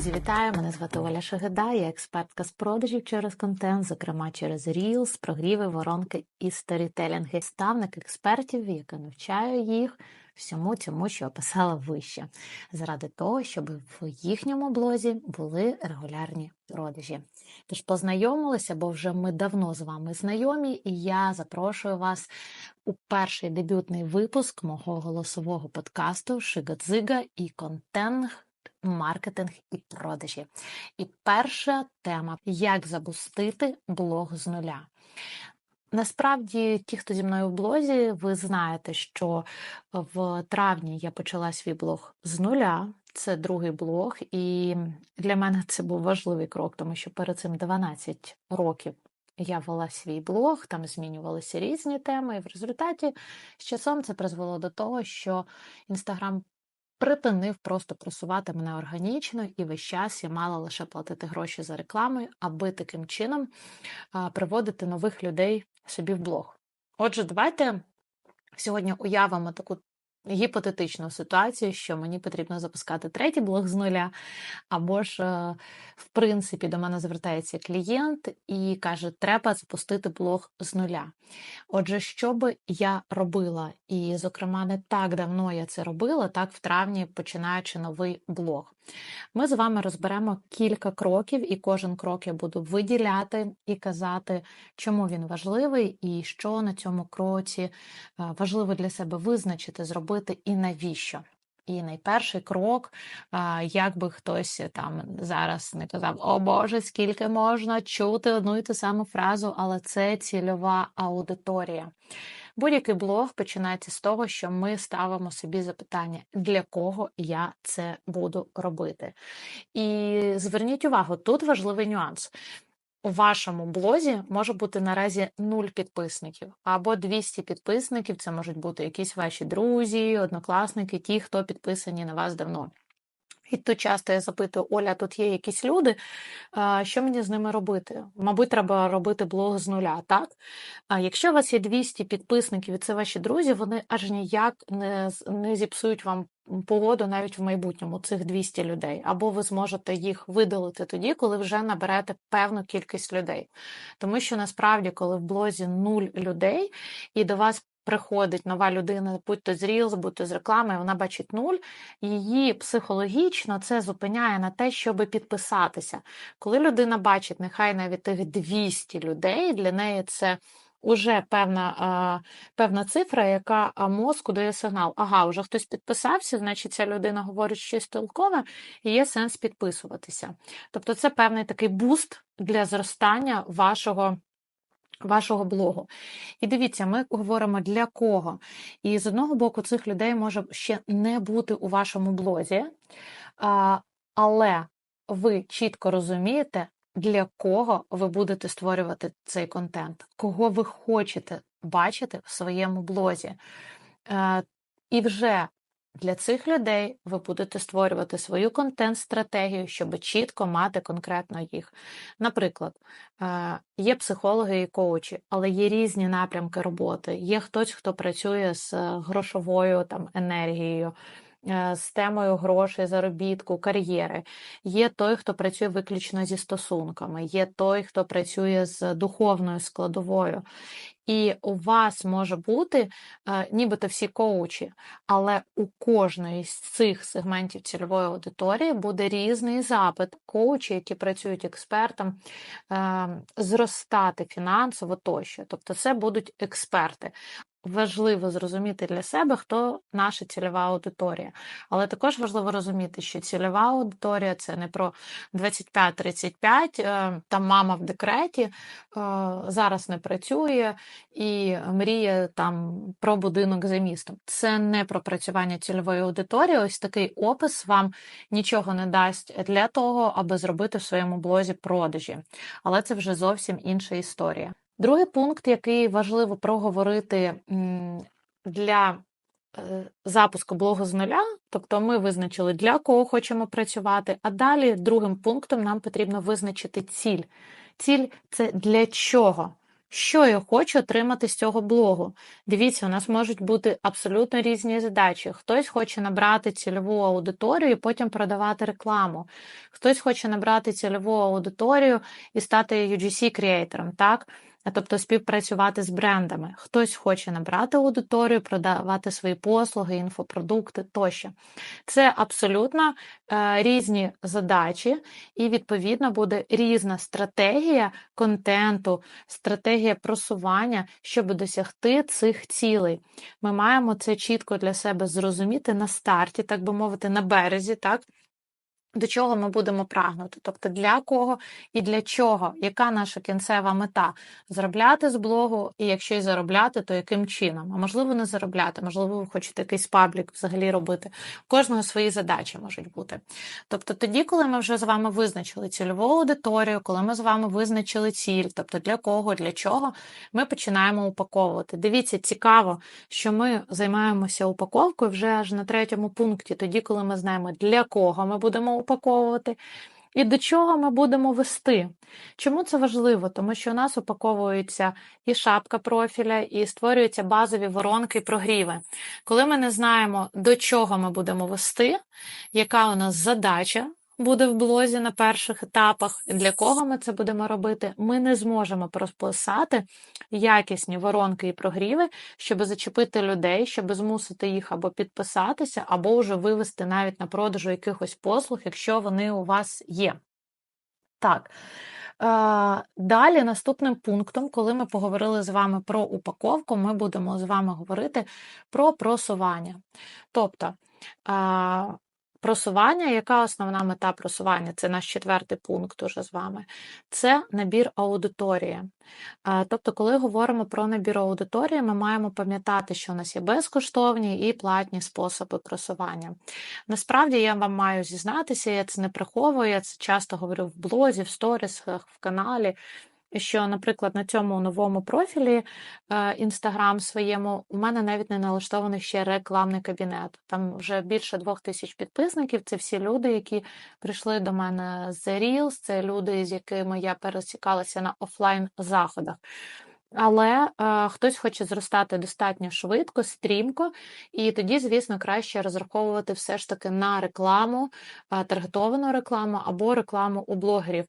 Друзі, вітаю! Мене звати Оля Шагида, я експертка з продажів через контент, зокрема через Reels, прогріви, воронки і сторітелінги. Ставник експертів, яка навчаю їх всьому цьому, що описала вище, заради того, щоб в їхньому блозі були регулярні продажі. Тож познайомилися, бо вже ми давно з вами знайомі, і я запрошую вас у перший дебютний випуск мого голосового подкасту Шигадзига і контент маркетинг і продажі. І перша тема як запустити блог з нуля. Насправді, ті, хто зі мною в блозі, ви знаєте, що в травні я почала свій блог з нуля. Це другий блог, і для мене це був важливий крок, тому що перед цим 12 років я вела свій блог, там змінювалися різні теми, і в результаті з часом це призвело до того, що Інстаграм припинив просто просувати мене органічно, і весь час я мала лише платити гроші за рекламу, аби таким чином приводити нових людей собі в блог. Отже, давайте сьогодні уявимо таку гіпотетичну ситуацію, що мені потрібно запускати третій блог з нуля, або ж, е, в принципі, до мене звертається клієнт і каже, треба запустити блог з нуля. Отже, що би я робила? І, зокрема, не так давно я це робила, так в травні починаючи новий блог. Ми з вами розберемо кілька кроків, і кожен крок я буду виділяти і казати, чому він важливий, і що на цьому кроці е, важливо для себе визначити, зробити і навіщо. І найперший крок, як би хтось там зараз не казав, о Боже, скільки можна чути одну і ту саму фразу, але це цільова аудиторія. Будь-який блог починається з того, що ми ставимо собі запитання, для кого я це буду робити. І зверніть увагу, тут важливий нюанс. У вашому блозі може бути наразі 0 підписників або 200 підписників. Це можуть бути якісь ваші друзі, однокласники, ті, хто підписані на вас давно. І тут часто я запитую, Оля, тут є якісь люди, що мені з ними робити? Мабуть, треба робити блог з нуля, так? А якщо у вас є 200 підписників і це ваші друзі, вони аж ніяк не не зіпсують вам погоду навіть в майбутньому цих 200 людей. Або ви зможете їх видалити тоді, коли вже наберете певну кількість людей. Тому що насправді, коли в блозі нуль людей, і до вас приходить нова людина, будь то з Reels, будь то з реклами, вона бачить нуль, її психологічно це зупиняє на те, щоб підписатися. Коли людина бачить, нехай навіть тих 200 людей, для неї це. Уже певна певна цифра, яка мозку дає сигнал. Ага, вже хтось підписався, значить ця людина говорить щось толкове, і є сенс підписуватися. Тобто це певний такий буст для зростання вашого вашого блогу. І дивіться, ми говоримо для кого. І з одного боку, цих людей може ще не бути у вашому блозі, але ви чітко розумієте, для кого ви будете створювати цей контент, кого ви хочете бачити в своєму блозі. Е, і вже для цих людей ви будете створювати свою контент-стратегію, щоб чітко мати конкретно їх. Наприклад, е, є психологи і коучі, але є різні напрямки роботи. Є хтось, хто працює з грошовою там, енергією. Е, з темою грошей, заробітку, кар'єри. Є той, хто працює виключно зі стосунками, є той, хто працює з духовною складовою. І у вас може бути е, нібито всі коучі, але у кожної з цих сегментів цільової аудиторії буде різний запит коучі, які працюють експертом, е, зростати фінансово тощо. Тобто це будуть експерти важливо зрозуміти для себе, хто наша цільова аудиторія. Але також важливо розуміти, що цільова аудиторія це не про 25-35, е, там мама в декреті е, зараз не працює і мріє там про будинок за містом. Це не про працювання цільової аудиторії. Ось такий опис вам нічого не дасть для того, аби зробити в своєму блозі продажі. Але це вже зовсім інша історія. Другий пункт, який важливо проговорити для е, запуску блогу з нуля, тобто ми визначили, для кого хочемо працювати, а далі другим пунктом нам потрібно визначити ціль. Ціль це для чого Що я хочу отримати з цього блогу? Дивіться, у нас можуть бути абсолютно різні задачі. Хтось хоче набрати цільову аудиторію і потім продавати рекламу. Хтось хоче набрати цільову аудиторію і стати UGC-креатором, так? Тобто співпрацювати з брендами. Хтось хоче набрати аудиторію, продавати свої послуги, інфопродукти тощо. Це абсолютно е, різні задачі, і, відповідно, буде різна стратегія контенту, стратегія просування, щоб досягти цих цілей. Ми маємо це чітко для себе зрозуміти на старті, так би мовити, на березі. так? До чого ми будемо прагнути, тобто для кого і для чого, яка наша кінцева мета? Заробляти з блогу, і якщо й заробляти, то яким чином? А можливо, не заробляти, можливо, ви хочете якийсь паблік взагалі робити. У кожного свої задачі можуть бути. Тобто, тоді, коли ми вже з вами визначили цільову аудиторію, коли ми з вами визначили ціль, тобто для кого, для чого, ми починаємо упаковувати. Дивіться, цікаво, що ми займаємося упаковкою вже аж на третьому пункті, тоді, коли ми знаємо, для кого ми будемо упаковувати. І до чого ми будемо вести? Чому це важливо? Тому що у нас упаковується і шапка профіля, і створюються базові воронки і прогріви. Коли ми не знаємо, до чого ми будемо вести, яка у нас задача буде в блозі на перших етапах, для кого ми це будемо робити, ми не зможемо розписати якісні воронки і прогріви, щоб зачепити людей, щоб змусити їх або підписатися, або вже вивести навіть на продажу якихось послуг, якщо вони у вас є. Так. Далі, наступним пунктом, коли ми поговорили з вами про упаковку, ми будемо з вами говорити про просування. Тобто, Просування, яка основна мета просування? Це наш четвертий пункт уже з вами. Це набір аудиторії. Тобто, коли говоримо про набір аудиторії, ми маємо пам'ятати, що у нас є безкоштовні і платні способи просування. Насправді, я вам маю зізнатися, я це не приховую, я це часто говорю в блозі, в сторісах, в каналі що, наприклад, на цьому новому профілі Інстаграм своєму у мене навіть не налаштований ще рекламний кабінет. Там вже більше двох тисяч підписників. Це всі люди, які прийшли до мене з Reels, це люди, з якими я пересікалася на офлайн заходах. Але е, хтось хоче зростати достатньо швидко, стрімко, і тоді, звісно, краще розраховувати все ж таки на рекламу, е, таргетовану рекламу або рекламу у блогерів.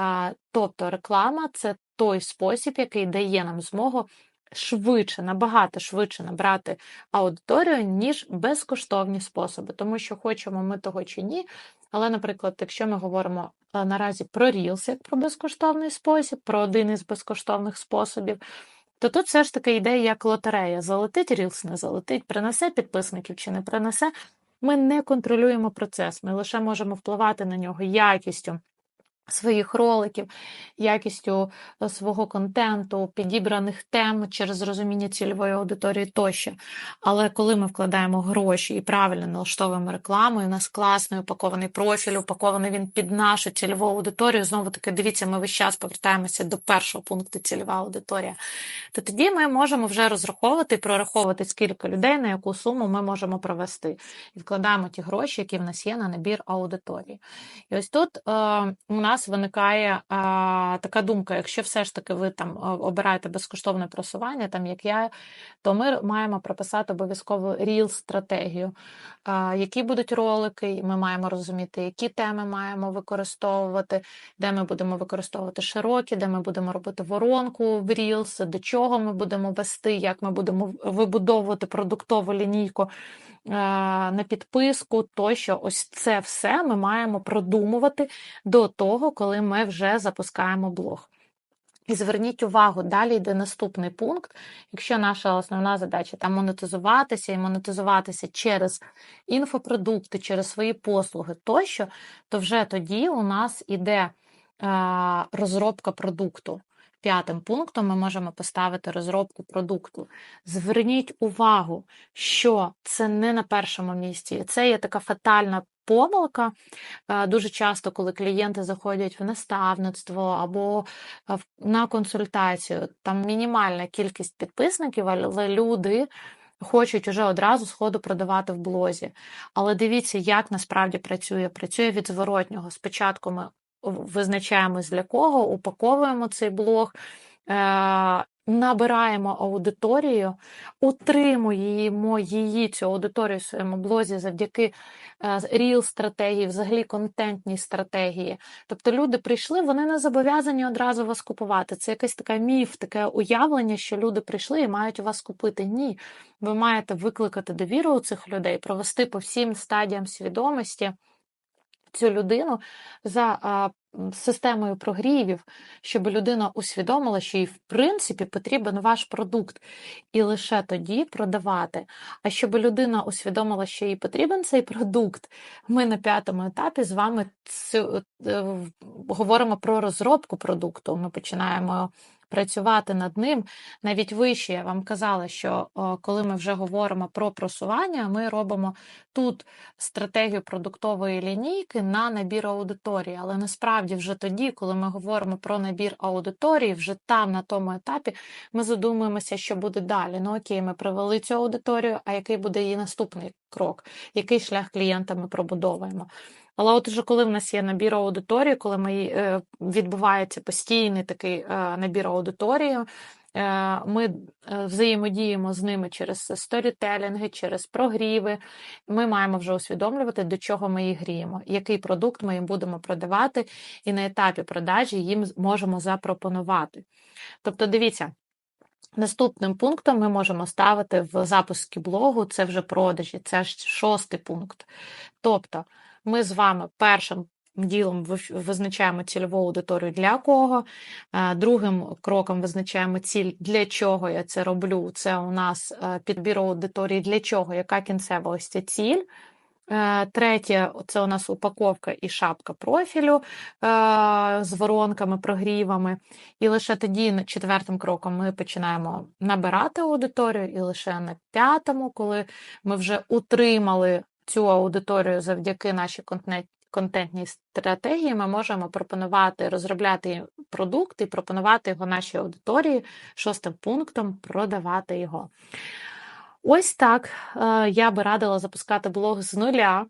Е, тобто реклама це той спосіб, який дає нам змогу швидше, набагато швидше набрати аудиторію, ніж безкоштовні способи, тому що хочемо ми того чи ні. Але, наприклад, якщо ми говоримо наразі про Reels, як про безкоштовний спосіб, про один із безкоштовних способів, то тут все ж таки йде як лотерея: залетить Reels, не залетить, принесе підписників чи не принесе. Ми не контролюємо процес, ми лише можемо впливати на нього якістю своїх роликів, якістю е, свого контенту, підібраних тем через розуміння цільової аудиторії тощо. Але коли ми вкладаємо гроші і правильно налаштовуємо рекламу, і у нас класний упакований профіль, упакований він під нашу цільову аудиторію, знову таки, дивіться, ми весь час повертаємося до першого пункту цільова аудиторія, то тоді ми можемо вже розраховувати і прораховувати, скільки людей, на яку суму ми можемо провести. І вкладаємо ті гроші, які в нас є на набір аудиторії. І ось тут е, у нас нас виникає а, така думка: якщо все ж таки ви там обираєте безкоштовне просування, там як я, то ми маємо прописати обов'язково ріл стратегію, які будуть ролики, ми маємо розуміти, які теми маємо використовувати, де ми будемо використовувати широкі, де ми будемо робити воронку в Reels, до чого ми будемо вести, як ми будемо вибудовувати продуктову лінійку. Е, на підписку, тощо, ось це все ми маємо продумувати до того, коли ми вже запускаємо блог. І зверніть увагу, далі йде наступний пункт. Якщо наша основна задача там монетизуватися і монетизуватися через інфопродукти, через свої послуги тощо, то вже тоді у нас іде е, розробка продукту. П'ятим пунктом ми можемо поставити розробку продукту. Зверніть увагу, що це не на першому місці. Це є така фатальна помилка. Е, дуже часто, коли клієнти заходять в наставництво або е, на консультацію, там мінімальна кількість підписників, але люди. Хочуть уже одразу сходу продавати в блозі. Але дивіться, як насправді працює. Працює від зворотнього. Спочатку ми визначаємось для кого, упаковуємо цей блог. Е, набираємо аудиторію, утримуємо її, цю аудиторію в своєму блозі завдяки ріл стратегії, взагалі контентній стратегії. Тобто люди прийшли, вони не зобов'язані одразу вас купувати. Це якийсь така міф, таке уявлення, що люди прийшли і мають вас купити. Ні. Ви маєте викликати довіру у цих людей, провести по всім стадіям свідомості цю людину за системою прогрівів, щоб людина усвідомила, що їй в принципі потрібен ваш продукт, і лише тоді продавати. А щоб людина усвідомила, що їй потрібен цей продукт, ми на п'ятому етапі з вами цю, е, говоримо про розробку продукту. Ми починаємо працювати над ним навіть вище. Я вам казала, що коли ми вже говоримо про просування, ми робимо тут стратегію продуктової лінійки на набір аудиторії. Але насправді, вже тоді, коли ми говоримо про набір аудиторії, вже там, на тому етапі, ми задумуємося, що буде далі. Ну окей, ми привели цю аудиторію, а який буде її наступний крок, який шлях клієнта ми пробудовуємо. Але от уже коли в нас є набір аудиторії, коли ми, е, відбувається постійний такий е, набір аудиторії, е, ми взаємодіємо з ними через сторітелінги, через прогріви. Ми маємо вже усвідомлювати, до чого ми їх гріємо, який продукт ми їм будемо продавати, і на етапі продажі їм можемо запропонувати. Тобто, дивіться. Наступним пунктом ми можемо ставити в запуску блогу це вже продажі, це ж шостий пункт. Тобто ми з вами першим ділом визначаємо цільову аудиторію для кого. Е, другим кроком визначаємо ціль, для чого я це роблю. Це у нас е, підбір аудиторії, для чого, яка кінцева ось ця ціль. Е, третє це у нас упаковка і шапка профілю з воронками, прогрівами. І лише тоді, четвертим кроком, ми починаємо набирати аудиторію, і лише на п'ятому, коли ми вже утримали цю аудиторію завдяки нашій контентній стратегії, ми можемо пропонувати розробляти продукт і пропонувати його нашій аудиторії шостим пунктом продавати його. Ось так е, я би радила запускати блог з нуля.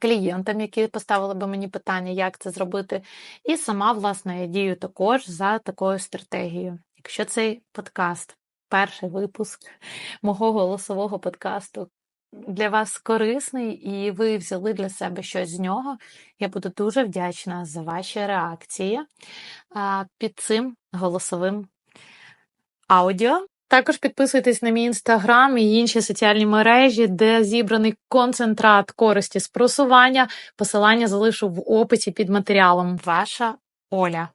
Клієнтам, які поставили би мені питання, як це зробити, і сама, власне, я дію також за такою стратегією. Якщо цей подкаст, перший випуск мого голосового подкасту, для вас корисний, і ви взяли для себе щось з нього. Я буду дуже вдячна за ваші реакції під цим голосовим аудіо. Також підписуйтесь на мій інстаграм і інші соціальні мережі, де зібраний концентрат користі з просування. Посилання залишу в описі під матеріалом. Ваша Оля.